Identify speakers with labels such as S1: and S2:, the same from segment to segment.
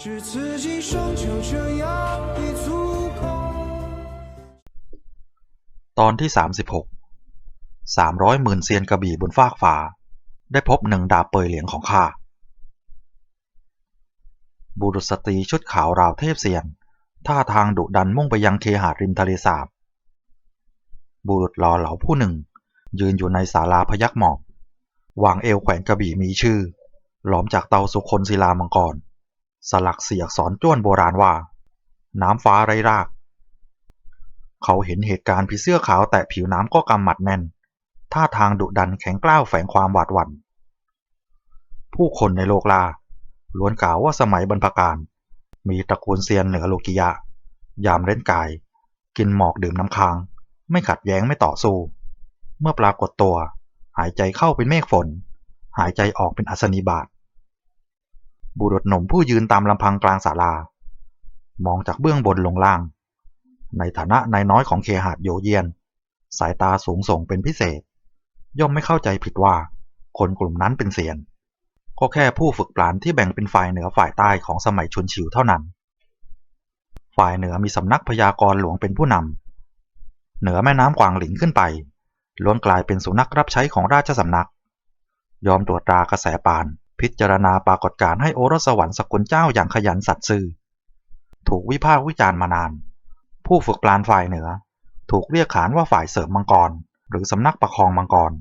S1: 只此际双就这样一足够。
S2: ตอนที่ 36 สามร้อยหมื่นเซียนกระบี่บนฟากฟ้า ได้พบหนึ่งดาบเปยเหลียงของข้า บุรุษสตรีชุดขาวราวเทพเซียน ท่าทางดุดันมุ่งไปยังเคหาริมทะเลสาบ บุรุษหล่อเหลาผู้หนึ่ง ยืนอยู่ในศาลาพยักหมอบวางเอวแขวนกระบี่มีชื่อ หลอมจากเตาสุคนศิลามังกร สลักเสียอักษรจ้วนโบราณว่า น้ำฟ้าไร้ราก เขาเห็นเหตุการณ์ผีเสื้อขาวแตะผิวน้ำก็กำหมัดแน่น ท่าทางดุดันแข็งกล้าวแฝงความหวาดหวั่น ผู้คนในโลกลา ล้วนกล่าวว่าสมัยบรรพการ มีตระกูลเซียนเหนือโลกิยะ ยามเล่นกาย กินหมอกดื่มน้ำค้าง ไม่ขัดแย้งไม่ต่อสู้ เมื่อปรากฏตัว หายใจเข้าเป็นเมฆฝน หายใจออกเป็นอัศนีบาต บุรุษหนุ่มผู้ยืนตามลำพังกลางศาลา มองจากเบื้องบนลงล่าง ในฐานะนายน้อยของเคหะโยเยียน สายตาสูงส่งเป็นพิเศษ ย่อมไม่เข้าใจผิดว่า คนกลุ่มนั้นเป็นเซียน ก็แค่ผู้ฝึกปราณที่แบ่งเป็นฝ่ายเหนือฝ่ายใต้ของสมัยชุนชิวเท่านั้น ฝ่ายเหนือมีสำนักพยากรณ์หลวงเป็นผู้นำเหนือแม่น้ำกวางหลิงขึ้นไปล้วนกลายเป็นสุนัขรับใช้ของราชสำนัก ยอมตรวจตรากระแสปาน พิจารณาปรากฏการให้โอรสวรรค์สกุลเจ้าอย่างขยันสัตย์ซื่อ ถูกวิพากษ์วิจารณ์มานาน ผู้ฝึกปราณฝ่ายเหนือ ถูกเรียกขานว่าฝ่ายเสริมมังกร หรือสำนักประคองมังกร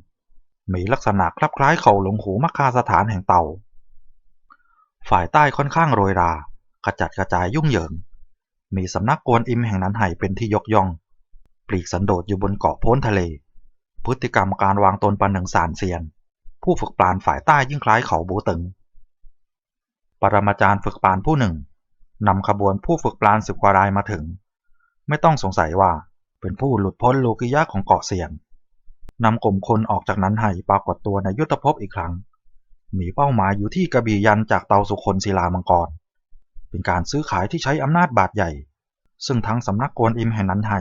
S2: มีลักษณะคลับคล้ายเขาหลงหูมัคคาสถานแห่งเต่าฝ่ายใต้ค่อนข้างโรยรา กระจัดกระจายยุ่งเหยิง มีสำนักกวนอิมแห่งนั้นไห่เป็นที่ยกย่อง ปลีกสันโดษอยู่บนเกาะพ้นทะเล พฤติกรรมการวางตนประหนึ่งสารเซียน ผู้ฝึกปราณฝ่ายใต้ยิ่งคล้ายเขาบูตึง ปรมาจารย์ฝึกปราณผู้หนึ่งนำขบวนผู้ฝึกปราณสิบกว่ารายมาถึง ไม่ต้องสงสัยว่าเป็นผู้หลุดพ้นโลกิยะของเกาะเซียนนำกลุ่มคนออกจากนั้นให้ปรากฏตัวในยุทธภพอีกครั้ง มีเป้าหมายอยู่ที่กระบี่ยันจากเตาสุคนศิลามังกร เป็นการซื้อขายที่ใช้อำนาจบาดใหญ่ ซึ่งทั้งสำนักกวนอิมแห่งนั้นไห่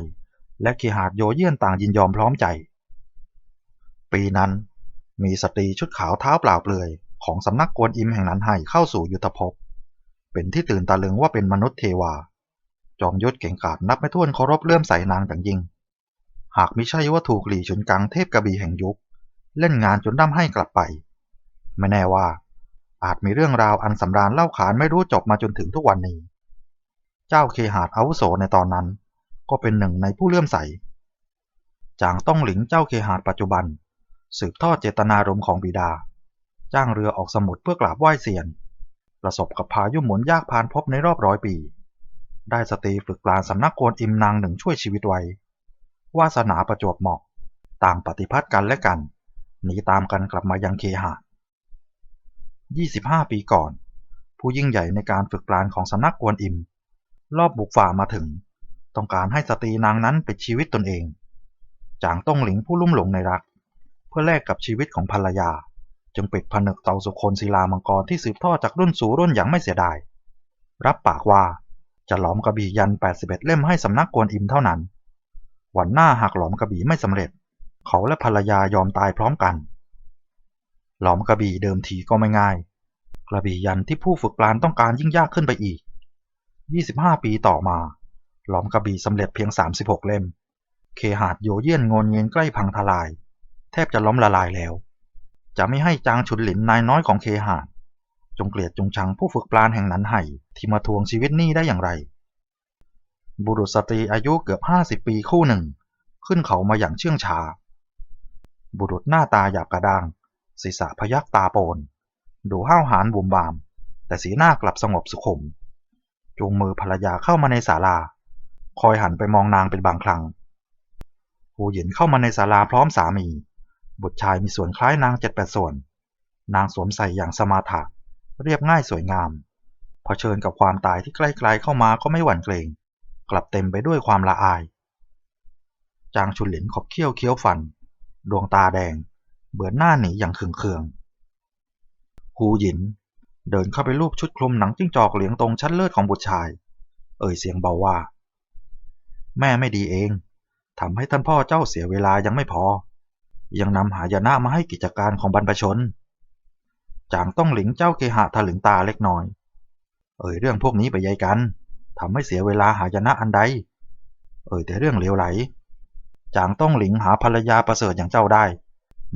S2: และเคหาดโยเยี่ยนต่างยินยอมพร้อมใจ ปีนั้น มีสตรีชุดขาวเท้าเปล่าเปลือยของสำนักกวนอิมแห่งนั้นไห่เข้าสู่ยุทธภพ เป็นที่ตื่นตะลึงว่าเป็นมนุษย์เทวา จอมยุทธเก่งกาจนับไม่ถ้วนเคารพเลื่อมใสนางอย่างยิ่ง หากมิใช่ว่าถูกหลีฉุนกังเทพกระบี่แห่งยุค เล่นงานจนด้ำให้กลับไป ไม่แน่ว่า อาจมีเรื่องราวอันสำราญเล่าขานไม่รู้จบมาจนถึงทุกวันนี้ เจ้าเคหาดอาวุโสในตอนนั้น ก็เป็นหนึ่งในผู้เลื่อมใสจางต้องหลิงเจ้าเคหาดปัจจุบัน สืบทอดเจตนารมณ์ของบิดา จ้างเรือออกสมุทรเพื่อกราบไหว้เซียน ประสบกับพายุหมุนยากพานพบในรอบร้อยปี ได้สตรีฝึกปราณสำนักโกนอิมนางหนึ่งช่วยชีวิตไว้ วาสนาประจวบเหมาะ ต่างปฏิพัทธ์กันและกัน หนีตามกันกลับมายังเคหะ 25 ปีก่อน ผู้ยิ่งใหญ่ในการฝึกปราณของสำนักกวนอิม รอบบุกฝ่ามาถึง ต้องการให้สตรีนางนั้นเป็นชีวิตตนเอง จางต้องหลิงผู้ลุ่มหลงในรัก เพื่อแลกกับชีวิตของภรรยา จึงปิดผนึกเตาสุคนศิลามังกรที่สืบทอดจากรุ่นสู่รุ่นอย่างไม่เสียดาย รับปากว่าจะหลอมกระบี่ยัน 81 เล่มให้สำนักกวนอิมเท่านั้น วันหน้าหากหลอมกระบี่ไม่สำเร็จ เขาและภรรยายอมตายพร้อมกัน หลอมกระบี่เดิมทีก็ไม่ง่าย กระบี่ยันที่ผู้ฝึกปราณต้องการยิ่งยากขึ้นไปอีก 25 ปีต่อมา หลอมกระบี่สำเร็จเพียง 36 เล่ม เคหาดโยเยี่ยนงนเงียนใกล้พังทลาย แทบจะล้มละลายแล้ว จะไม่ให้จางฉุนหลินนายน้อยของเคหาดจงเกลียดจงชังผู้ฝึกปราณแห่งนั้นไห่ที่มาทวงชีวิตนี่ได้อย่างไร บุรุษสตรีอายุเกือบห้าสิบปีคู่หนึ่ง ขึ้นเขามาอย่างเชื่องช้า บุรุษหน้าตาหยาบกระด้าง ศีรษะพยักตาโปน ดูห้าวหาญบุมบาม แต่สีหน้ากลับสงบสุขุมจูงมือภรรยาเข้ามาในศาลา คอยหันไปมองนางเป็นบางครั้งหูหยินเข้ามาในศาลาพร้อมสามี บุตรชายมีส่วนคล้ายนางเจ็ดแปดส่วน นางสวมใส่อย่างสมาถะ เรียบง่ายสวยงามเผชิญกับความตายที่ใกล้ๆเข้ามาก็ไม่หวั่นเกรง กลับเต็มไปด้วยความละอาย จางชุนหลินขบเคี้ยวเคี้ยวฟัน ดวงตาแดง เบือนหน้าหนีอย่างเคืองๆฮูหยิน เดินเข้าไปลูบชุดคลุมหนังจิ้งจอกเหลืองตรงชั้นเลือดของบุตรชาย เอ่ยเสียงเบาว่า แม่ไม่ดีเองทำให้ท่านพ่อเจ้าเสียเวลายังไม่พอ ยังนำหายนะมาให้กิจการของบรรพชน จางต้องหลิงเจ้าเคหะถลึงตาเล็กน้อย เอ่ยเรื่องพวกนี้ไปยายกันทำให้เสียเวลาหายนะอันใด เอ่ยแต่เรื่องเลวไหล จางต้องหลิงหาภรรยาประเสริฐอย่างเจ้าได้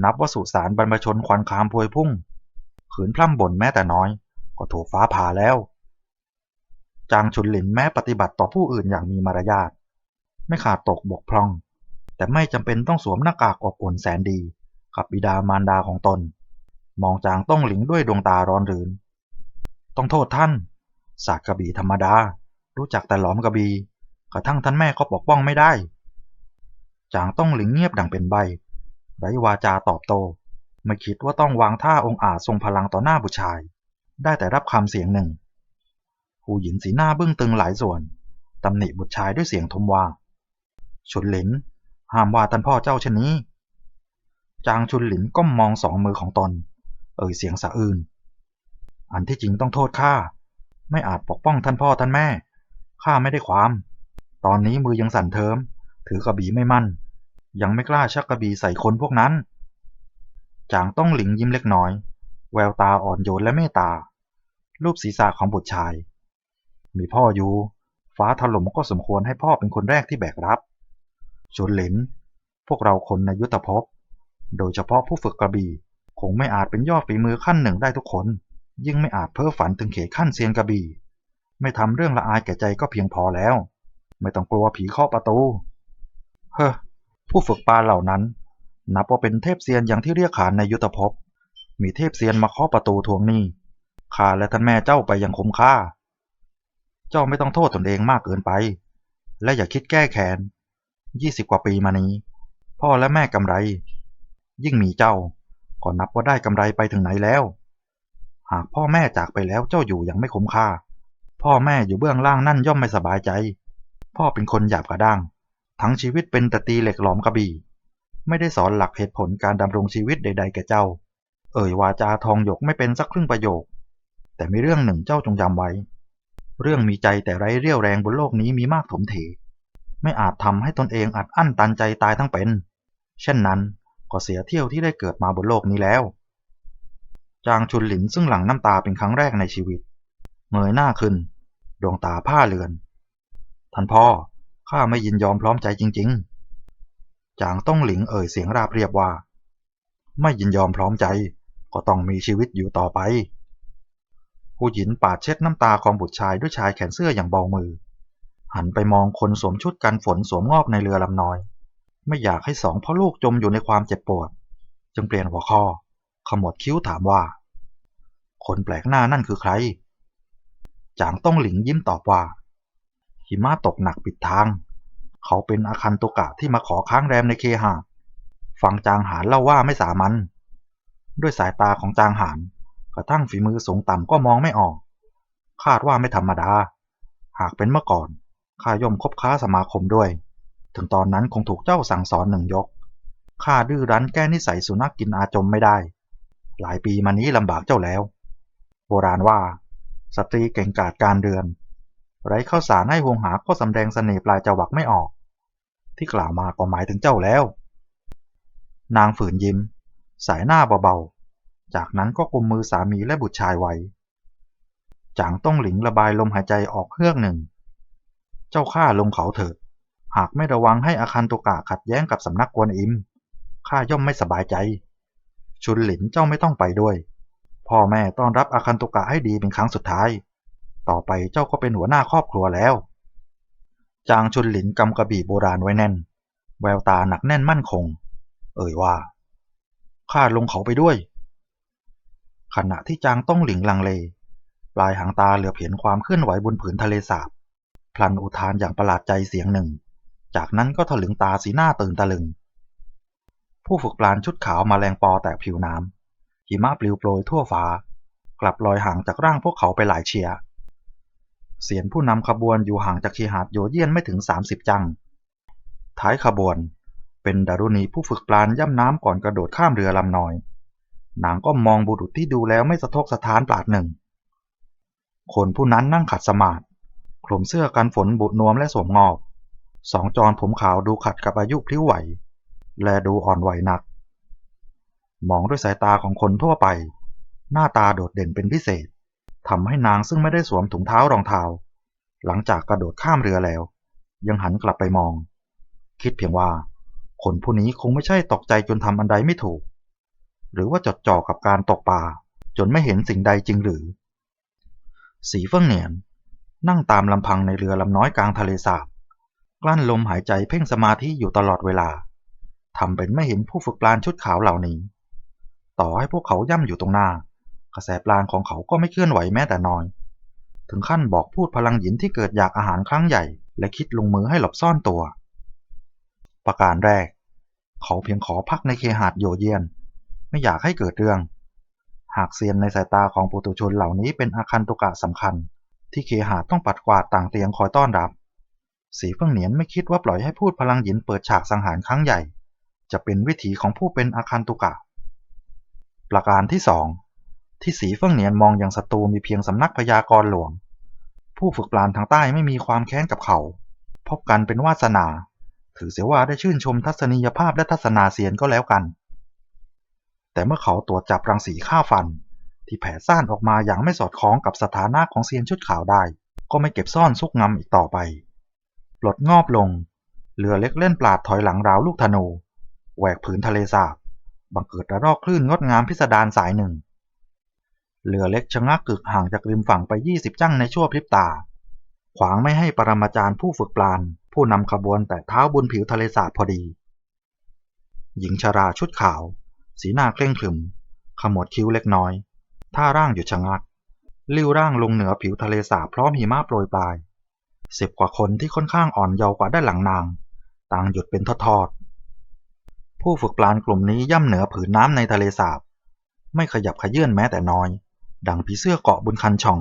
S2: นับว่าสุสานบรรพชนควันคามพวยพุ่ง ขืนพร่ำบ่นแม้แต่น้อย ก็ถูกฟ้าผ่าแล้ว จางชุนหลินแม้ปฏิบัติต่อผู้อื่นอย่างมีมารยาท ไม่ขาดตกบกพร่อง แต่ไม่จำเป็นต้องสวมหน้ากากอบอุ่นแสนดีกับบิดามารดาของตน มองจางต้องหลิงด้วยดวงตาร้อนรืน ต้องโทษท่าน ศาสตร์กระบี่ธรรมดา รู้จักแต่หลอมกระบี่กระทั่งท่านแม่ก็ปกป้องไม่ได้ จางต้องหลิงเงียบดังเป็นใบไร้วาจาตอบโต ไม่คิดว่าต้องวางท่าองค์อาจทรงพลังต่อหน้าบุตรชาย ได้แต่รับคำเสียงหนึ่งผู้หญิงสีหน้าบึ้งตึงหลายส่วนตำหนิบุตรชายด้วยเสียงทมว่าชุนหลิน ห้ามว่าท่านพ่อเจ้าเช่นนี้ จางชุนหลินก้มมองสองมือของตน เอ่ยเสียงสะอื้นอันที่จริงต้องโทษข้าไม่อาจปกป้องท่านพ่อท่านแม่ข้าไม่ได้ความ ตอนนี้มือยังสั่นเทิม ถือกระบี่ไม่มั่น ยังไม่กล้าชักกระบี่ใส่คนพวกนั้น จางต้องหลิงยิ้มเล็กน้อย แววตาอ่อนโยนและเมตตา รูปศีรษะของบุตรชาย มีพ่ออยู่ ฟ้าถล่มก็สมควรให้พ่อเป็นคนแรกที่แบกรับ ชวนหลิน พวกเราคนในยุทธภพ โดยเฉพาะผู้ฝึกกระบี่ คงไม่อาจเป็นยอดฝีมือขั้นหนึ่งได้ทุกคน ยิ่งไม่อาจเพ้อฝันถึงเขตขั้นเซียนกระบี่ ไม่ทำเรื่องละอายแก่ใจก็เพียงพอแล้ว ไม่ต้องกลัวผีเคาะประตู เฮ้อ ผู้ฝึกปลาเหล่านั้น นับว่าเป็นเทพเซียนอย่างที่เรียกขานในยุทธภพ มีเทพเซียนมาเคาะประตูทวงหนี้ข้าและท่านแม่เจ้าไปอย่างคุ้มค่า เจ้าไม่ต้องโทษตนเองมากเกินไป และอย่าคิดแก้แค้น ยี่สิบกว่าปีมานี้ พ่อและแม่กำไร ยิ่งมีเจ้าก็นับว่าได้กำไรไปถึงไหนแล้ว หากพ่อแม่จากไปแล้วเจ้าอยู่ย่างไม่คุ้มค่า พ่อแม่อยู่เบื้องล่างนั่นย่อมไม่สบายใจ พ่อเป็นคนหยาบกระด้าง ทั้งชีวิตเป็นต่ตีเหล็กหลอมกระบี่ ไม่ได้สอนหลักเหตุผลการดำรงชีวิตใด ๆ แก่เจ้า เอ่ยวาจาทองหยกไม่เป็นสักครึ่งประโยค แต่มีเรื่องหนึ่งเจ้าจงจำไว้ เรื่องมีใจแต่ไร้เรี่ยวแรงบนโลกนี้มีมากถมเถ ไม่อาจทำให้ตนเองอัดอั้นตันใจตายทั้งเป็น เช่นนั้นก็เสียเที่ยวที่ได้เกิดมาบนโลกนี้แล้ว จางชุนหลินซึ่งหลั่งน้ำตาเป็นครั้งแรกในชีวิต เงยหน้าขึ้น ดวงตาผ้าเลือน ท่านพ่อข้าไม่ยินยอมพร้อมใจจริง ๆ จางต้องหลิงเอ่ยเสียงราบเรียบว่า ไม่ยินยอมพร้อมใจ ก็ต้องมีชีวิตอยู่ต่อไป ผู้หญิงปาดเช็ดน้ำตาของบุตรชายด้วยชายแขนเสื้ออย่างเบามือ หันไปมองคนสวมชุดกันฝนสวมงอบในเรือลำน้อย ไม่อยากให้สองพ่อลูกจมอยู่ในความเจ็บปวด จึงเปลี่ยนหัวข้อ ขมวดคิ้วถามว่า คนแปลกหน้านั่นคือใคร จางต้องหลิงยิ้มตอบว่า หิมะตกหนักปิดทาง เขาเป็นอาคันตุกะที่มาขอค้างแรมในเคหะฟังจางหานเล่าว่าไม่สามัญด้วยสายตาของจางหานกระทั่งฝีมือสูงต่ำก็มองไม่ออก คาดว่าไม่ธรรมดา หากเป็นเมื่อก่อน ข้าย่อมคบค้าสมาคมด้วย ถึงตอนนั้นคงถูกเจ้าสั่งสอนหนึ่งยก ข้าดื้อรั้นแก้นิสัยสุนัขกินอาจมไม่ได้ หลายปีมานี้ลำบากเจ้าแล้ว โบราณว่า สตรีเก่งกาจการเรือน ไร้ข้าวสารให้หวงหาก็สำแดงเสน่ห์ปลายจวักไม่ออก ที่กล่าวมาก็หมายถึงเจ้าแล้ว นางฝืนยิ้ม สายหน้าเบาๆ จากนั้นก็กุมมือสามีและบุตรชายไว้จางต้องหลิงระบายลมหายใจออกเฮือกหนึ่ง เจ้าข้าลงเขาเถิดหากไม่ระวังให้อาคันตุกะขัดแย้งกับสำนักกวนอิม ข้าย่อมไม่สบายใจ ชุนหลินเจ้าไม่ต้องไปด้วย พ่อแม่ต้อนรับอาคันตุกะให้ดีเป็นครั้งสุดท้าย ต่อไปเจ้าก็เป็นหัวหน้าครอบครัวแล้ว จางชุนหลินกำกระบี่โบราณไว้แน่น แววตาหนักแน่นมั่นคง เอ่ยว่า ข้าลงเขาไปด้วย ขณะที่จางต้องหลิงลังเล ปลายหางตาเหลือบเห็นความเคลื่อนไหวบนผืนทะเลสาบ พลันอุทานอย่างประหลาดใจเสียงหนึ่ง จากนั้นก็ถลึงตาสีหน้าตื่นตะลึง ผู้ฝึกปลานชุดขาวมาแรงปอแตะผิวน้ำหิมะปลิวโปรยทั่วฟ้า กลับลอยห่างจากร่างพวกเขาไปหลายเชียร์เสียนผู้นำขบวนอยู่ห่างจากคีหาดโยเยียนไม่ถึง 30 จัง ท้ายขบวน เป็นดารุณีผู้ฝึกปลานย่ำน้ำก่อนกระโดดข้ามเรือลำน้อย นางก็มองบุรุษที่ดูแล้วไม่สะทกสะท้านปลาดหนึ่ง คนผู้นั้นนั่งขัดสมาธิ คลุมเสื้อกันฝนบุนวมและสวมงอบสองจรผมขาวดูขัดกับอายุพลิ้วไหว และดูอ่อนไหวนัก มองด้วยสายตาของคนทั่วไป หน้าตาโดดเด่นเป็นพิเศษทำให้นางซึ่งไม่ได้สวมถุงเท้ารองเท้า หลังจากกระโดดข้ามเรือแล้ว ยังหันกลับไปมอง คิดเพียงว่า คนผู้นี้คงไม่ใช่ตกใจจนทำอันใดไม่ถูก หรือว่าจดจ่อกับการตกปลาจนไม่เห็นสิ่งใดจริงหรือ สีเฟิ่งเหนียน นั่งตามลำพังในเรือลำน้อยกลางทะเลสาบ กลั้นลมหายใจเพ่งสมาธิอยู่ตลอดเวลาทำเป็นไม่เห็นผู้ฝึกปลานชุดขาวเหล่านี้ ต่อให้พวกเขาย่ำอยู่ตรงหน้า กระแสปลานของเขาก็ไม่เคลื่อนไหวแม้แต่น้อย ถึงขั้นบอกพูดพลังหยินที่เกิดอยากอาหารครั้งใหญ่ และคิดลงมือให้หลบซ่อนตัว ประการแรก เขาเพียงขอพักในเคหาดโยเยียน ไม่อยากให้เกิดเรื่อง หากเซียนในสายตาของปุตุชนเหล่านี้เป็นอาคันตุกะสำคัญ ที่เคหาดต้องปัดกวาดต่างเตียงคอยต้อนรับ สีเฟิ่งเหนียนไม่คิดว่าปล่อยให้พูดพลังหยินเปิดฉากสังหารครั้งใหญ่ จะเป็นวิถีของผู้เป็นอาคันตุกะ ประการที่สองที่สีเฟิ่งเหนียนมองอย่างศัตรูมีเพียงสำนักพยากรณ์หลวง ผู้ฝึกปราณทางใต้ไม่มีความแค้นกับเขา พบกันเป็นวาสนา ถือเสียว่าได้ชื่นชมทัศนียภาพและทัศนาเสียนก็แล้วกัน แต่เมื่อเขาตรวจจับรังสีข้าฟัน ที่แผ่ซ่านออกมาอย่างไม่สอดคล้องกับสถานะของเซียนชุดขาวได้ ก็ไม่เก็บซ่อนซุกงำอีกต่อไป ปลดงอบลง เรือเล็กเล่นปลาดถอยหลังราวลูกธนูแหวกผืนทะเลสาบ บังเกิดระลอกคลื่นงดงามพิสดารสายหนึ่ง เรือเล็กชะงักกึกห่างจากริมฝั่งไป 20 จั่งในชั่วพริบตา ขวางไม่ให้ปรมาจารย์ผู้ฝึกปลาน ผู้นำขบวนแต่เท้าบนผิวทะเลสาบพอดี หญิงชราชุดขาว สีหน้าเคร่งขรึม ขมวดคิ้วเล็กน้อย ท่าร่างหยุดชะงัก ลิ้วร่างลงเหนือผิวทะเลสาบพร้อมหิมะโปรยปลายสิบกว่าคนที่ค่อนข้างอ่อนเยาว์กว่าด้านหลังนาง ต่างหยุดเป็นทอดๆผู้ฝึกปลานกลุ่มนี้ย่ำเหนือผืนน้ำในทะเลสาบ ไม่ขยับขยื่นแม้แต่น้อย ดังผีเสื้อเกาะบนคันช่อง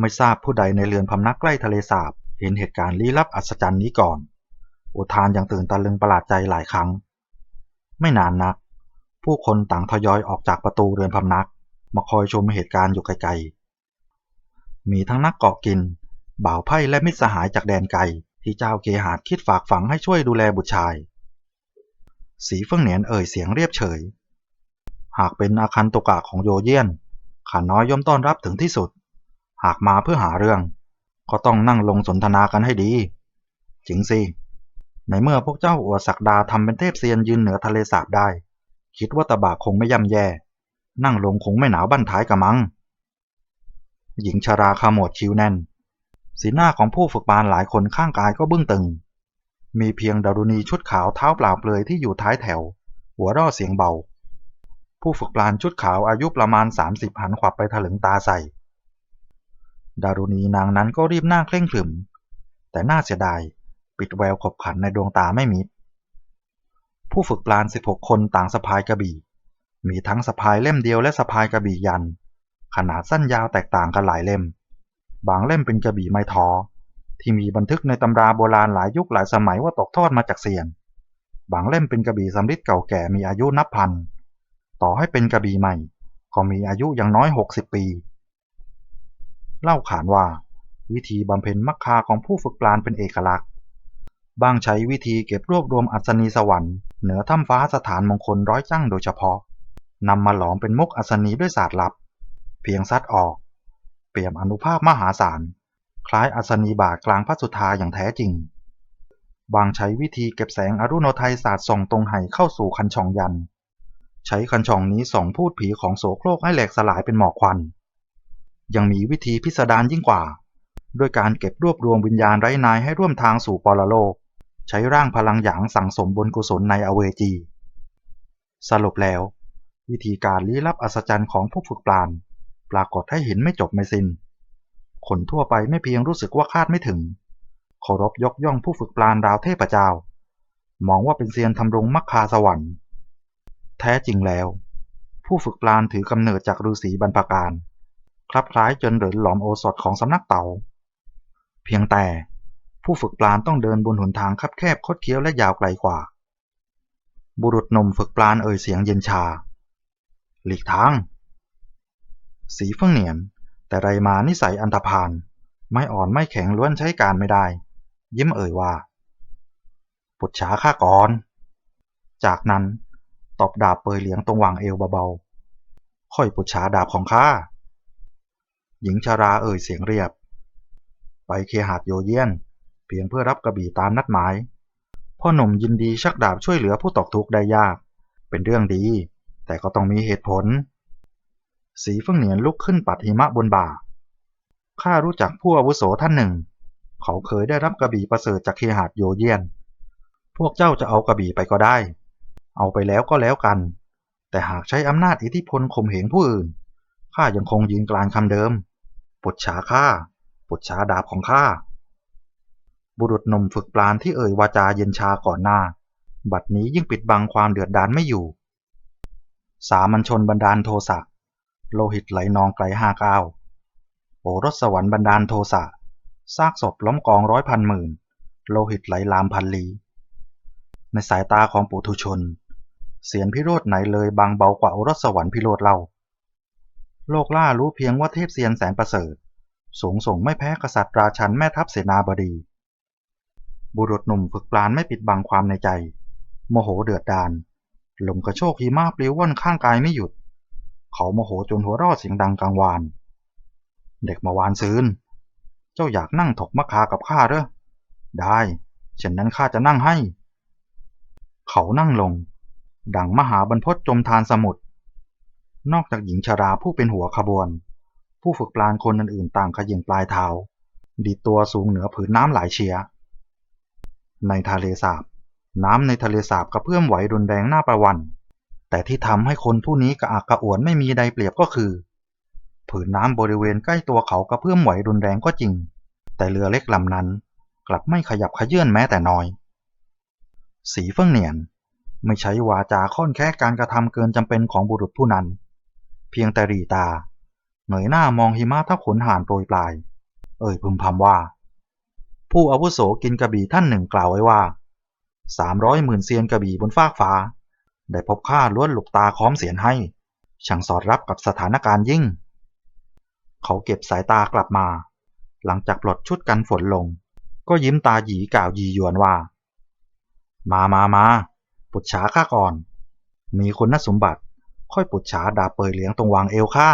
S2: ไม่ทราบผู้ใดในเรือนพำนักใกล้ทะเลสาบ เห็นเหตุการณ์ลี้ลับอัศจรรย์นี้ก่อน อุทานอย่างตื่นตะลึงประหลาดใจหลายครั้ง ไม่นานนัก ผู้คนต่างทยอยออกจากประตูเรือนพำนัก มาคอยชมเหตุการณ์อยู่ไกลๆ มีทั้งนักเกาะกิน บ่าวไพ่และมิตรสหายจากแดนไกล ที่เจ้าเคหาดคิดฝากฝังให้ช่วยดูแลบุตรชาย สีเฟิ่งเหนียนเอ่ยเสียงเรียบเฉย หากเป็นอาคันตุกะของโยเยียนข้าน้อยย่อมต้อนรับถึงที่สุด หากมาเพื่อหาเรื่อง ก็ต้องนั่งลงสนทนากันให้ดีจริงสิในเมื่อพวกเจ้าอวดศักดาทำเป็นเทพเซียนยืนเหนือทะเลสาบได้ คิดว่าตะบากคงไม่ย่ำแย่ นั่งลงคงไม่หนาวบั้นท้ายกะมัง หญิงชาราขมวดคิ้วแน่น สีหน้าของผู้ฝึกปานหลายคนข้างกายก็บึ้งตึง มีเพียงดารุณีชุดขาวเท้าเปล่าเปลือยที่อยู่ท้ายแถว หัวราะเสียงเบา ผู้ฝึกปลานชุดขาวอายุประมาณ 30 หันขวับไปถลึงตาใส่ ดารุณีนางนั้นก็รีบหน้าเคร่งขรึม แต่น่าเสียดาย ปิดแววขบขันในดวงตาไม่มิดผู้ฝึกปลาน 16 คนต่างสะพายกระบี่ มีทั้งสะพายเล่มเดียวและสะพายกระบี่ยัน ขนาดสั้นยาวแตกต่างกันหลายเล่ม บางเล่มเป็นกระบี่ไม้ทอ ที่มีบันทึกในตำราโบราณหลายยุคหลายสมัยว่าตกทอดมาจากเซียน บางเล่มเป็นกระบี่สำริดเก่าแก่มีอายุนับพัน ต่อให้เป็นกระบี่ใหม่ ก็มีอายุอย่างน้อย 60 ปี เล่าขานว่า วิธีบำเพ็ญมักคาของผู้ฝึกปลานเป็นเอกลักษณ์บางใช้วิธีเก็บรวบรวมอัศนีสวรรค์เหนือถ้ำฟ้าสถานมงคลร้อยจั่งโดยเฉพาะ นำมาหลอมเป็นมุกอัศนีด้วยศาสตร์ลับ เพียงซัดออก เปี่ยมอนุภาพมหาศาล คล้ายอัศนีบาทกลางพระสุธาอย่างแท้จริง บางใช้วิธีเก็บแสงอรุณโทัยศาสตร์ส่องตรงไห่เข้าสู่คันช่องยัน ใช้คันช่องนี้ส่องพูดผีของโสโครกให้แหลกสลายเป็นหมอกควัน ยังมีวิธีพิสดารยิ่งกว่า ด้วยการเก็บรวบรวมวิญญาณไร้นายให้ร่วมทางสู่ปรโลก ใช้ร่างพลังหยางสั่งสมบนกุศลในอเวจีสรุปแล้ว วิธีการลี้ลับอัศจรรย์ของผู้ฝึกปราณปรากฏให้เห็นไม่จบไม่สิน้น คนทั่วไปไม่เพียงรู้สึกว่าคาดไม่ถึงเคารพยกย่องผู้ฝึกปราณดาวเทพเจ้า มองว่าเป็นเซียนทำรงมักคาสวรรค์ แท้จริงแล้ว ผู้ฝึกปราณถือกำเนิดจากฤาษีบรรพการ คลับคล้ายจนเหรินหลอมโอสถของสำนักเต่าเพียงแต่ผู้ฝึกปราณต้องเดินบนหนทางคับแคบคดเคี้ยวและยาวไกลกว่า บุรุษหนุ่มฝึกปราณเอ่ยเสียงเย็นชา หลีกทาง สีเฟื่องเหนียน แต่ไรมานิสัยอันธพาล ไม่อ่อนไม่แข็งล้วนใช้การไม่ได้ ยิ้มเอ่ยว่าปุจฉาข้าก่อน จากนั้นตบดาบเปยเหลียงตรงวางเอวเบาๆ ค่อยปุจฉาดาบของข้า หญิงชาราเอ่ยเสียงเรียบ ไปเคหาดโยเยียน เพียงเพื่อรับกระบี่ตามนัดหมาย พ่อหนุ่มยินดีชักดาบช่วยเหลือผู้ตกทุกข์ได้ยาก เป็นเรื่องดี แต่ก็ต้องมีเหตุผล สีเฟื่องเหนียนลุกขึ้นปัดหิมะบนบ่า ข้ารู้จักผู้อาวุโสท่านหนึ่ง เขาเคยได้รับกระบี่ประเสริฐจากเคหาดโยเยียน พวกเจ้าจะเอากระบี่ไปก็ได้ เอาไปแล้วก็แล้วกัน แต่หากใช้อำนาจอิทธิพลข่มเหงผู้อื่น ข้ายังคงยืนกลานคำเดิมปุจฉาข้าปุจฉาดาบของข้า บุรุษหนุ่มฝึกปราณที่เอ่ยวาจาเย็นชาก่อนหน้า บัดนี้ยิ่งปิดบังความเดือดดาลไม่อยู่ สามัญชนบันดาลโทสะ โลหิตไหลนองไกลห้าก้าวโอรสสวรรค์บันดาลโทสะ ซากศพล้มกองร้อยพันหมื่น โลหิตไหลลามพันลีในสายตาของปุถุชน เสียนพิโรธไหนเลยบางเบากว่าโอรสสวรรค์พิโรธเล่า โลกล่ารู้เพียงว่าเทพเซียนแสนประเสริฐ สูงส่งไม่แพ้กษัตริย์ราชันแม่ทัพเสนาบดี บุรุษหนุ่มฝึกปราณไม่ปิดบังความในใจ โมโหเดือดดาล ลมกระโชกหิมะปลิวว่อนข้างกายไม่หยุด เขาโมโหจนหัวรอดเสียงดังกลางวาน เด็กมาวานซืน เจ้าอยากนั่งถกมะคากับข้าเหรอ ได้เช่นนั้นข้าจะนั่งให้ เขานั่งลง ดังมหาบรรพตจมทานสมุทร นอกจากหญิงชราผู้เป็นหัวขบวน ผู้ฝึกปราณคนอื่นๆต่างขยิงปลายเท้า ดีตัวสูงเหนือผืนน้ำหลายเชีย ในทะเลสาบ น้ำในทะเลสาบกระเพื่อมไหวรุนแรงหน้าประวัน แต่ที่ทำให้คนผู้นี้กระอักกระอ่วนไม่มีใดเปรียบก็คือ ผืนน้ำบริเวณใกล้ตัวเขากระเพื่อมไหวรุนแรงก็จริง แต่เรือเล็กลำนั้นกลับไม่ขยับขยื่นแม้แต่น้อย สีเฟื่องเหนียน ไม่ใช้วาจาค่อนแค่การกระทำเกินจำเป็นของบุรุษผู้นั้น เพียงแต่รีตาเงยหน้ามองหิมะทับขนห่านโปรยปลาย เอ่ยพึมพำว่า ผู้อาวุโสกินกระบี่ท่านหนึ่งกล่าวไว้ว่า สามร้อยหมื่นเซียนกระบี่บนฟากฟ้า ได้พบข้าล้วนหลุกตาค้อมเสียนให้ ช่างสอดรับกับสถานการณ์ยิ่ง เขาเก็บสายตากลับมา หลังจากปลดชุดกันฝนลง ก็ยิ้มตาหยีกล่าวยียวนว่า มามามาปุจฉาข้าก่อน มีคุณสมบัติ ค่อยปุจฉาดาเปยเหลียงตรงวางเอวข้า